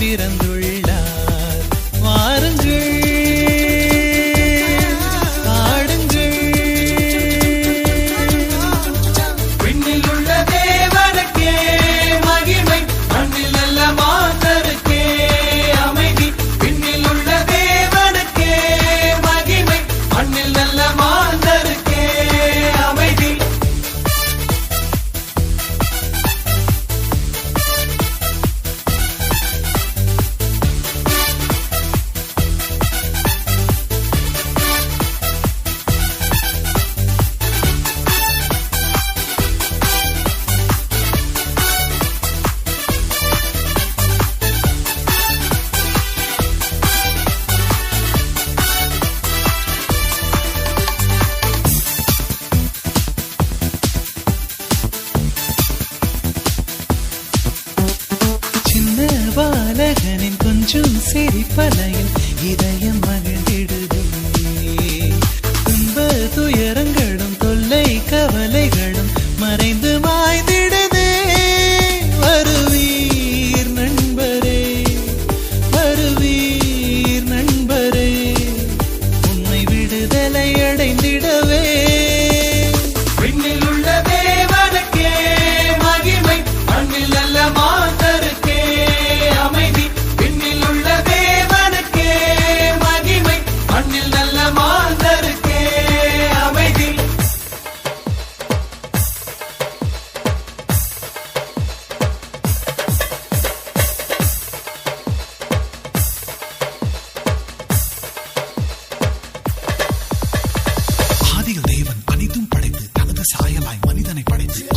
பிறந்துள்ளார். வாருங்கள். கொஞ்சம்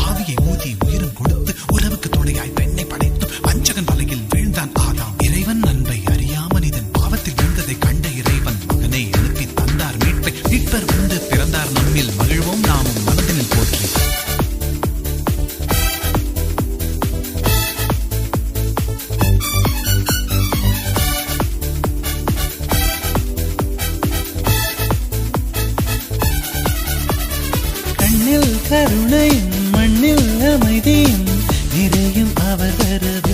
ஆவியை ஊதி உயிரும் கொடுத்து உறவுக்கு துணையாய் பெண்ணை படைத்து வஞ்சகன் வலையில் வீழ்ந்தான் ஆதாம். இறைவன் அன்பை அறியாமல் இதன் பாவத்தில் வீழ்ந்ததை கண்ட இறைவன் மகனை அனுப்பி தந்தார் மீட்பை. மீட்பர் உண்டு பிறந்தார் நம்மில். மகிழ்வோம் நாமும் மனதினில் போற்றி. கண்ணில் கருணையும் மண்ணில் அமைதியும் நிறையும் அவர் வருவே